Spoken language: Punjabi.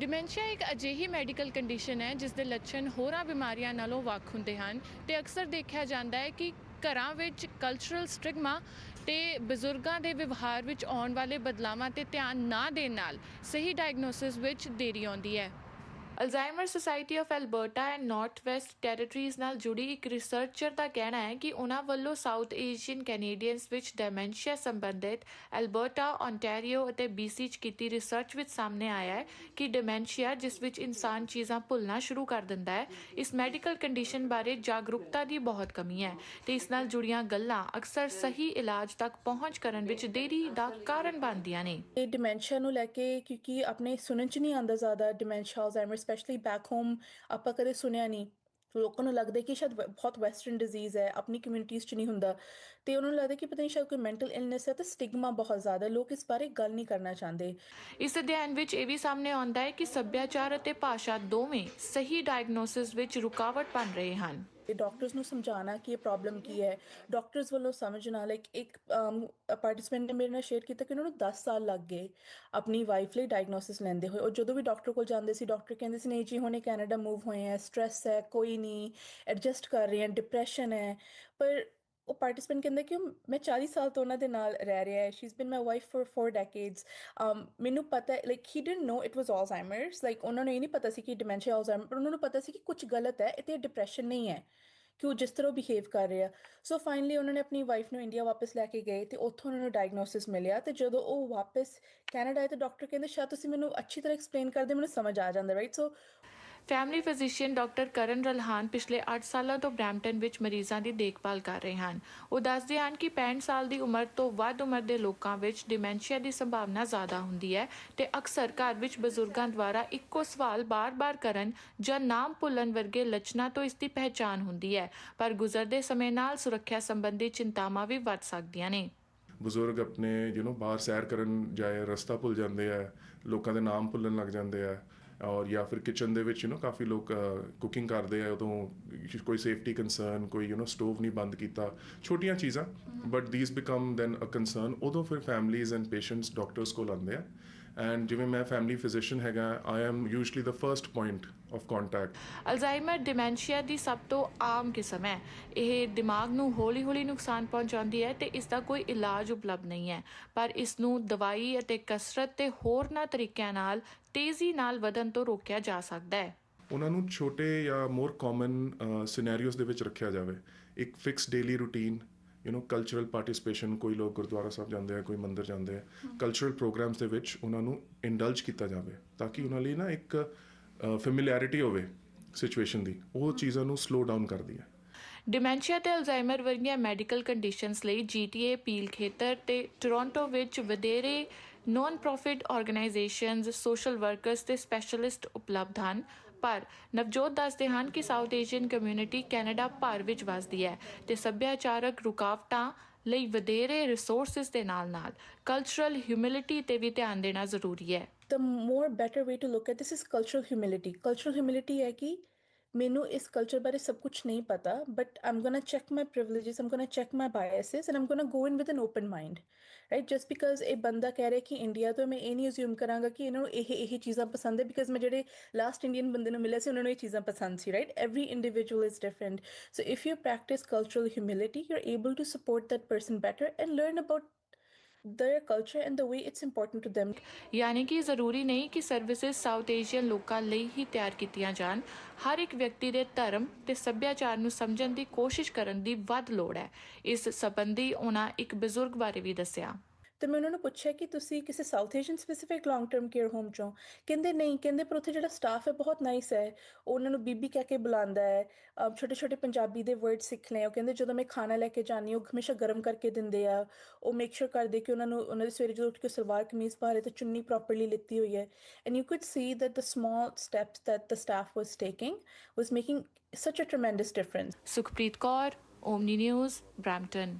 ਡਿਮੈਂਸ਼ੀਆ ਇੱਕ ਅਜਿਹੀ ਮੈਡੀਕਲ ਕੰਡੀਸ਼ਨ ਹੈ ਜਿਸ ਦੇ ਲੱਛਣ ਹੋਰਾਂ ਬਿਮਾਰੀਆਂ ਨਾਲੋਂ ਵੱਖ ਹੁੰਦੇ ਹਨ ਤੇ ਅਕਸਰ ਦੇਖਿਆ ਜਾਂਦਾ ਹੈ ਕਿ ਘਰਾਂ ਵਿੱਚ ਕਲਚਰਲ ਸਟਿਗਮਾ ਤੇ ਬਜ਼ੁਰਗਾਂ ਦੇ ਵਿਵਹਾਰ ਵਿੱਚ ਆਉਣ ਵਾਲੇ ਬਦਲਾਵਾਂ ਤੇ ਧਿਆਨ ਨਾ ਦੇਣ ਨਾਲ ਸਹੀ ਡਾਇਗਨੋਸਿਸ ਵਿੱਚ ਦੇਰੀ ਆਉਂਦੀ ਹੈ। Alzheimer society of Alberta and north west territories ਨਾਲ ਜੁੜੀ ਇੱਕ ਰਿਸਰਚਰ ਦਾ ਕਹਿਣਾ ਹੈ ਕਿ ਉਹਨਾਂ ਵੱਲੋਂ ਸਾਊਥ ਏਸ਼ੀਅਨ ਕੈਨੇਡੀਅਨਸ ਵਿੱਚ ਡੈਮੈਂਸ਼ੀਆ ਸੰਬੰਧਿਤ ਐਲਬਰਟਾ ontario ਅਤੇ BC ਚ ਕੀਤੀ ਰਿਸਰਚ ਵਿੱਚ ਸਾਹਮਣੇ ਆਇਆ ਹੈ ਕਿ ਡੈਮੈਂਸ਼ੀਆ ਜਿਸ ਵਿੱਚ ਇਨਸਾਨ ਚੀਜ਼ਾਂ ਭੁੱਲਣਾ ਸ਼ੁਰੂ ਕਰ ਦਿੰਦਾ ਹੈ, ਇਸ ਮੈਡੀਕਲ ਕੰਡੀਸ਼ਨ ਬਾਰੇ ਜਾਗਰੂਕਤਾ ਦੀ ਬਹੁਤ ਕਮੀ ਹੈ ਤੇ ਇਸ ਨਾਲ ਜੁੜੀਆਂ ਗੱਲਾਂ ਅਕਸਰ ਸਹੀ ਇਲਾਜ ਤੱਕ ਪਹੁੰਚ ਕਰਨ ਵਿੱਚ ਦੇਰੀ ਦਾ ਕਾਰਨ ਬਣਦੀਆਂ ਨੇ। ਇਹ ਡਿਮੈਂਸ਼ੀਆ ਨੂੰ ਲੈ ਕੇ ਕਿਉਂਕਿ ਆਪਣੇ ਸੁਣਨ ਚ ਨਹੀਂ ਆਉਂਦਾ ਜ਼ਿਆਦਾ dementia Alzheimer specially back home ਆਪਾਂ ਕਦੇ ਸੁਣਿਆ ਨਹੀਂ ਲੋਕਾਂ ਨੂੰ ਲੱਗਦਾ ਕਿ ਸ਼ਾਇਦ ਬਹੁਤ ਵੈਸਟਰਨ ਡਿਜ਼ੀਜ਼ ਹੈ, ਆਪਣੀ ਕਮਿਊਨਿਟੀਜ਼ ਚ ਨਹੀਂ ਹੁੰਦਾ। ਤੇ ਉਹਨਾਂ ਨੂੰ ਲੱਗਦਾ ਕਿ ਪਤਾ ਨਹੀਂ ਸ਼ਾਇਦ ਕੋਈ ਮੈਂਟਲ ਇਲਨੈਸ ਹੈ, ਤੇ ਸਟਿਗਮਾ ਬਹੁਤ ਜ਼ਿਆਦਾ ਲੋਕ ਇਸ ਬਾਰੇ ਗੱਲ ਨਹੀਂ ਕਰਨਾ ਚਾਹੁੰਦੇ। ਇਸ ਅਧਿਐਨ ਵਿੱਚ ਇਹ ਵੀ ਸਾਹਮਣੇ ਆਉਂਦਾ ਹੈ ਕਿ ਸੱਭਿਆਚਾਰ ਅਤੇ ਭਾਸ਼ਾ ਦੋਵੇਂ ਸਹੀ ਡਾਇਗਨੋਸਿਸ ਵਿੱਚ ਰੁਕਾਵਟ ਬਣ ਰਹੇ ਹਨ। ਤੇ ਡਾਕਟਰਸ ਨੂੰ ਸਮਝਾਉਣਾ ਕਿ ਇਹ ਪ੍ਰੋਬਲਮ ਕੀ ਹੈ। ਡਾਕਟਰਸ ਵੱਲੋਂ ਸਮਝਣਾ ਲਾਈਕ ਇੱਕ ਪਾਰਟਿਸਪੈਂਟ ਨੇ ਮੇਰੇ ਨਾਲ ਸ਼ੇਅਰ ਕੀਤਾ ਕਿ ਉਹਨਾਂ ਨੂੰ 10 ਸਾਲ ਲੱਗ ਗਏ ਆਪਣੀ ਵਾਈਫ ਲਈ ਡਾਇਗਨੋਸਿਸ ਲੈਂਦੇ ਹੋਏ। ਉਹ ਜਦੋਂ ਵੀ ਡਾਕਟਰ ਕੋਲ ਜਾਂਦੇ ਸੀ ਡਾਕਟਰ ਕਹਿੰਦੇ ਸੀ, ਨਹੀਂ ਜੀ, ਹੁਣੇ ਕੈਨੇਡਾ ਮੂਵ ਹੋਏ ਹੈ ਸਟ्रेस ਹੈ, ਕੋਈ ਨਹੀਂ ਐਡਜਸਟ ਕਰ ਰਹੇ ਹਾਂ ਡਿਪਰੈਸ਼ਨ ਹੈ। ਪਰ ਉਹ ਪਾਰਟਿਸਪੈਂਟ ਕਹਿੰਦਾ ਕਿ ਉਹ- ਮੈਂ 40 ਸਾਲ ਤੋਂ ਉਹਨਾਂ ਦੇ ਨਾਲ ਰਹਿ ਰਿਹਾ ਹੈ she is been my wife for 4 decades um ਮੈਨੂੰ ਪਤਾ ਹੈ like he didn't know it was Alzheimer's like ਉਹਨਾਂ ਨੂੰ ਇਹ ਨਹੀਂ ਪਤਾ ਸੀ ਕਿ ਡਿਮੈਂਸ਼ੀਆ ਅਲਜ਼ਾਈਮਰ ਪਰ ਉਹਨਾਂ ਨੂੰ ਪਤਾ ਸੀ ਕਿ ਕੁਝ ਗਲਤ ਹੈ ਇਹ ਡਿਪਰੈਸ਼ਨ ਨਹੀਂ ਹੈ, ਕਿ ਉਹ ਜਿਸ ਤਰ੍ਹਾਂ ਬਿਹੇਵ ਕਰ ਰਿਹਾ ਸੋ ਫਾਈਨਲੀ ਉਹਨਾਂ ਨੇ ਆਪਣੀ ਵਾਈਫ ਨੂੰ ਇੰਡੀਆ ਵਾਪਸ ਲੈ ਕੇ ਗਏ ਤੇ ਉੱਥੋਂ ਉਹਨਾਂ ਨੂੰ ਡਾਇਗਨੋਸਿਸ ਮਿਲਿਆ ਤੇ ਜਦੋਂ ਉਹ ਵਾਪਸ ਕੈਨੇਡਾ ਆਏ ਤੇ ਡਾਕਟਰ ਕਹਿੰਦੇ, ਸ਼ਾਇਦ ਤੁਸੀਂ ਮੈਨੂੰ ਅੱਛੀ ਤਰ੍ਹਾਂ ਐਕਸਪਲੇਨ ਕਰਦੇ, ਮੈਨੂੰ ਸਮਝ ਆ ਜਾਂਦਾ right so family physician doctor Karan Ralhan ਪਿਛਲੇ 8 ਸਾਲਾਂ ਤੋਂ ਬ੍ਰੈਂਪਟਨ ਵਿੱਚ ਮਰੀਜ਼ਾਂ ਦੀ ਦੇਖਭਾਲ ਕਰ ਰਹੇ ਹਨ। ਉਹ ਦੱਸਦੇ ਹਨ ਕਿ 65 ਸਾਲ ਦੀ ਉਮਰ ਤੋਂ ਵੱਧ ਉਮਰ ਦੇ ਲੋਕਾਂ ਵਿੱਚ ਡਿਮੈਂਸ਼ੀਆ ਦੀ ਸੰਭਾਵਨਾ ਜ਼ਿਆਦਾ ਹੁੰਦੀ ਹੈ ਤੇ ਅਕਸਰ ਘਰ ਵਿੱਚ ਬਜ਼ੁਰਗਾਂ ਦੁਆਰਾ ਇੱਕੋ ਸਵਾਲ ਬਾਰ-ਬਾਰ ਕਰਨ ਜਾਂ ਨਾਮ ਭੁੱਲਣ ਵਰਗੇ ਲੱਛਣਾਂ ਤੋਂ ਇਸ ਦੀ ਪਹਿਚਾਣ ਹੁੰਦੀ ਹੈ, ਪਰ ਗੁਜ਼ਰਦੇ ਸਮੇਂ ਨਾਲ ਸੁਰੱਖਿਆ ਸੰਬੰਧੀ ਚਿੰਤਾਵਾਂ ਵੀ ਵੱਧ ਸਕਦੀਆਂ ਨੇ। ਬਜ਼ੁਰਗ ਆਪਣੇ ਯੂ نو ਬਾਹਰ ਸੈਰ ਕਰਨ ਜਾਏ, ਰਸਤਾ ਭੁੱਲ ਜਾਂਦੇ ਆ, ਲੋਕਾਂ ਦੇ ਨਾਮ ਭੁੱਲਣ ਲੱਗ ਜਾਂਦੇ ਆ ਔਰ ਜਾਂ ਫਿਰ ਕਿਚਨ ਦੇ ਵਿੱਚ ਯੂ نو ਕਾਫੀ ਲੋਕ ਕੁਕਿੰਗ ਕਰਦੇ ਆ ਉਦੋਂ ਕੋਈ ਸੇਫਟੀ ਕੰਸਰਨ ਕੋਈ ਯੂ نو ਸਟੋਵ ਨਹੀਂ ਬੰਦ ਕੀਤਾ ਛੋਟੀਆਂ ਚੀਜ਼ਾਂ but these become then a concern ਉਦੋਂ ਫਿਰ ਫੈਮਲੀਜ਼ ਐਂਡ ਪੇਸ਼ੈਂਟਸ ਡਾਕਟਰਸ ਕੋਲ ਆਉਂਦੇ ਆ ਐਂਡ ਜਿਵੇਂ ਮੈਂ ਫੈਮਿਲੀ ਫਿਜ਼ੀਸ਼ੀਅਨ ਹੈਗਾ I am usually the first point of contact Alzheimer dementia ਦੀ ਸਭ ਤੋਂ ਆਮ ਕਿਸਮ ਹੈ। ਇਹ ਦਿਮਾਗ ਨੂੰ ਹੌਲੀ-ਹੌਲੀ ਨੁਕਸਾਨ ਪਹੁੰਚਾਉਂਦੀ ਹੈ ਤੇ ਇਸ ਦਾ ਕੋਈ ਇਲਾਜ ਉਪਲਬਧ ਨਹੀਂ ਹੈ। ਪਰ ਇਸ ਨੂੰ ਦਵਾਈ ਅਤੇ ਕਸਰਤ ਤੇ ਹੋਰਨਾਂ ਤਰੀਕਿਆਂ ਨਾਲ ਤੇਜ਼ੀ ਨਾਲ ਵਧਣ ਤੋਂ ਰੋਕਿਆ ਜਾ ਸਕਦਾ ਹੈ। ਉਹਨਾਂ ਨੂੰ ਛੋਟੇ ਜਾਂ ਮੋਰ ਕਾਮਨ ਸਿਨੈਰੀਓਜ਼ ਦੇ ਵਿੱਚ ਰੱਖਿਆ ਜਾਵੇ। ਇੱਕ fix daily routine you know cultural participation ਕੋਈ ਲੋਕ ਗੁਰਦੁਆਰਾ ਸਾਹਿਬ ਜਾਂਦੇ ਆ ਕੋਈ ਮੰਦਿਰ ਜਾਂਦੇ ਆ ਕਲਚਰਲ ਪ੍ਰੋਗਰਾਮਸ ਦੇ ਵਿੱਚ ਉਹਨਾਂ ਨੂੰ ਇੰਡਲਜ ਕੀਤਾ ਜਾਵੇ ਤਾਂ ਕਿ ਉਹਨਾਂ ਲਈ ਨਾ ਇੱਕ ਫੈਮਿਲਿਆਰਿਟੀ ਹੋਵੇ ਸਿਚੁਏਸ਼ਨ ਦੀ। ਉਹ ਚੀਜ਼ਾਂ ਨੂੰ ਸਲੋ ਡਾਊਨ ਕਰਦੀ ਹੈ ਡਿਮੈਂਸ਼ੀਆ ਤੇ ਅਲਜ਼ਾਈਮਰ ਵਰਗੀਆਂ ਮੈਡੀਕਲ ਕੰਡੀਸ਼ਨਸ ਲਈ GTA ਪੀਲ ਖੇਤਰ ਤੇ ਟੋਰਾਂਟੋ ਵਿੱਚ ਵਧੇਰੇ non profit organisations social workers ਤੇ ਸਪੈਸ਼ਲਿਸਟ ਉਪਲਬਧ ਹਨ। ਪਰ ਨਵਜੋਤ ਦੱਸਦੇ ਹਨ ਕਿ ਸਾਊਥ ਏਸ਼ੀਅਨ ਕਮਿਊਨਿਟੀ ਕੈਨੇਡਾ ਭਰ ਵਿੱਚ ਵਸਦੀ ਹੈ ਤੇ ਸੱਭਿਆਚਾਰਕ ਰੁਕਾਵਟਾਂ ਲਈ ਵਧੇਰੇ ਰਿਸੋਰਸਸ ਦੇ ਨਾਲ-ਨਾਲ ਕਲਚਰਲ ਹਿਊਮਿਲਿਟੀ ਤੇ ਵੀ ਧਿਆਨ ਦੇਣਾ ਜ਼ਰੂਰੀ ਹੈ। The more better way to look at this is cultural humility. Cultural humility ਹੈ ਕਿ ਮੈਨੂੰ ਇਸ ਕਲਚਰ ਬਾਰੇ ਸਭ ਕੁਝ ਨਹੀਂ ਪਤਾ but I'm gonna check my privileges I'm gonna check my biases and I'm gonna go in with an open mind right just because ਇਹ ਬੰਦਾ ਕਹਿ ਰਿਹਾ ਕਿ ਇੰਡੀਆ ਤੋਂ ਮੈਂ ਇਹ ਨਹੀਂ ਅਸਿਊਮ ਕਰਾਂਗਾ ਕਿ ਇਹਨਾਂ ਨੂੰ ਇਹ ਇਹ ਚੀਜ਼ਾਂ ਪਸੰਦ ਹੈ ਬਿਕਾਜ਼ ਮੈਂ ਜਿਹੜੇ ਲਾਸਟ ਇੰਡੀਅਨ ਬੰਦੇ ਨੂੰ ਮਿਲਿਆ ਸੀ ਉਹਨਾਂ ਨੂੰ ਇਹ ਚੀਜ਼ਾਂ ਪਸੰਦ ਸੀ right every individual is different so if you practise cultural humility you are able to support that person better and learn about their culture and the way it's important to them. ਯਾਨੀ ਕਿ ਜ਼ਰੂਰੀ ਨਹੀਂ ਕਿ ਸਰਵਿਸਿਜ਼ ਸਾਊਥ ਏਸ਼ੀਅਨ ਲੋਕਾਂ ਲਈ ਹੀ ਤਿਆਰ ਕੀਤੀਆਂ ਜਾਣ ਹਰ ਇੱਕ ਵਿਅਕਤੀ ਦੇ ਧਰਮ ਤੇ ਸੱਭਿਆਚਾਰ ਨੂੰ ਸਮਝਣ ਦੀ ਕੋਸ਼ਿਸ਼ ਕਰਨ ਦੀ ਵੱਧ ਲੋੜ ਹੈ ਇਸ ਸੰਬੰਧੀ ਉਹਨਾਂ ਇੱਕ ਬਜ਼ੁਰਗ ਬਾਰੇ ਵੀ ਦੱਸਿਆ ਤੇ ਮੈਂ ਉਹਨਾਂ ਨੂੰ ਪੁੱਛਿਆ ਕਿ ਤੁਸੀਂ ਕਿਸੇ South Asian specific long term care home ਚੋਂ ਕਹਿੰਦੇ ਨਹੀਂ, ਕਹਿੰਦੇ ਪਰ ਉੱਥੇ ਜਿਹੜਾ ਸਟਾਫ ਹੈ ਬਹੁਤ ਨਾਈਸ ਹੈ, ਉਹ ਉਹਨਾਂ ਨੂੰ ਬੀਬੀ ਕਹਿ ਕੇ ਬੁਲਾਉਂਦਾ ਹੈ ਛੋਟੇ ਛੋਟੇ ਪੰਜਾਬੀ ਦੇ ਵਰਡ ਸਿੱਖ ਲਏ ਉਹ ਕਹਿੰਦੇ ਜਦੋਂ ਮੈਂ ਖਾਣਾ ਲੈ ਕੇ ਜਾਂਦੀ ਹਾਂ, ਉਹ ਹਮੇਸ਼ਾ ਗਰਮ ਕਰਕੇ ਦਿੰਦੇ ਆ, ਉਹ ਮੇਕ ਸ਼ੋਰ ਕਰਦੇ ਕਿ ਉਹਨਾਂ ਨੂੰ, ਉਹਨਾਂ ਦੇ ਸਵੇਰੇ ਜਦੋਂ ਉੱਠ ਕੇ ਸਲਵਾਰ ਕਮੀਜ਼ ਪਾ ਰਹੇ ਤੇ ਚੁੰਨੀ ਪ੍ਰੋਪਰਲੀ ਲਿੱਤੀ ਹੋਈ ਹੈ and you could see that the small steps that the staff was taking was making such a tremendous difference. Sukhpreet Kaur Omni News Brampton